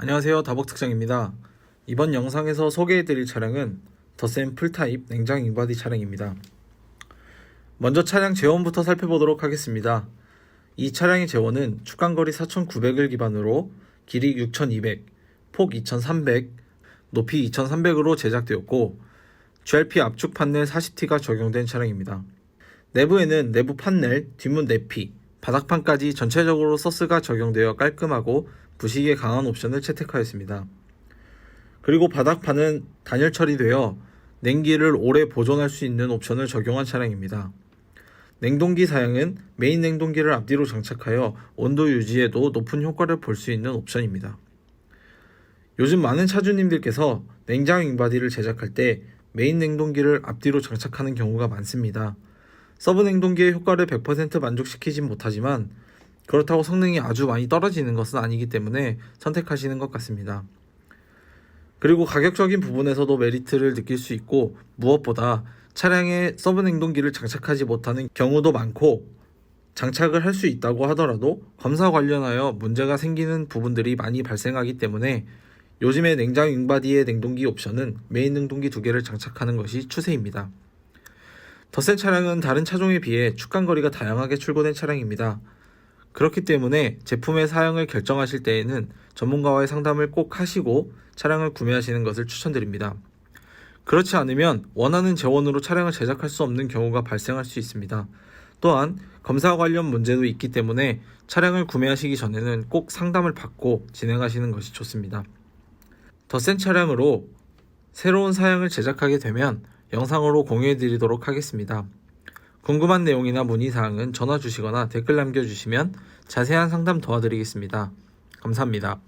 안녕하세요. 다복특장입니다. 이번 영상에서 소개해드릴 차량은 더센 풀타입 냉장 인바디 차량입니다. 먼저 차량 재원부터 살펴보도록 하겠습니다. 이 차량의 재원은 축간거리 4,900을 기반으로 길이 6,200, 폭 2,300, 높이 2,300으로 제작되었고 GRP 압축 판넬 40T가 적용된 차량입니다. 내부에는 내부 판넬, 뒷문 내피, 바닥판까지 전체적으로 서스가 적용되어 깔끔하고 부식에 강한 옵션을 채택하였습니다. 그리고 바닥판은 단열 처리되어 냉기를 오래 보존할 수 있는 옵션을 적용한 차량입니다. 냉동기 사양은 메인 냉동기를 앞뒤로 장착하여 온도 유지에도 높은 효과를 볼 수 있는 옵션입니다. 요즘 많은 차주님들께서 냉장 윙바디를 제작할 때 메인 냉동기를 앞뒤로 장착하는 경우가 많습니다. 서브 냉동기의 효과를 100% 만족시키진 못하지만 그렇다고 성능이 아주 많이 떨어지는 것은 아니기 때문에 선택하시는 것 같습니다. 그리고 가격적인 부분에서도 메리트를 느낄 수 있고 무엇보다 차량에 서브 냉동기를 장착하지 못하는 경우도 많고 장착을 할 수 있다고 하더라도 검사 관련하여 문제가 생기는 부분들이 많이 발생하기 때문에 요즘의 냉장 윙바디의 냉동기 옵션은 메인 냉동기 두 개를 장착하는 것이 추세입니다. 더센 차량은 다른 차종에 비해 축간거리가 다양하게 출고된 차량입니다. 그렇기 때문에 제품의 사양을 결정하실 때에는 전문가와의 상담을 꼭 하시고 차량을 구매하시는 것을 추천드립니다. 그렇지 않으면 원하는 재원으로 차량을 제작할 수 없는 경우가 발생할 수 있습니다. 또한 검사 관련 문제도 있기 때문에 차량을 구매하시기 전에는 꼭 상담을 받고 진행하시는 것이 좋습니다. 더 센 차량으로 새로운 사양을 제작하게 되면 영상으로 공유해 드리도록 하겠습니다. 궁금한 내용이나 문의사항은 전화 주시거나 댓글 남겨주시면 자세한 상담 도와드리겠습니다. 감사합니다.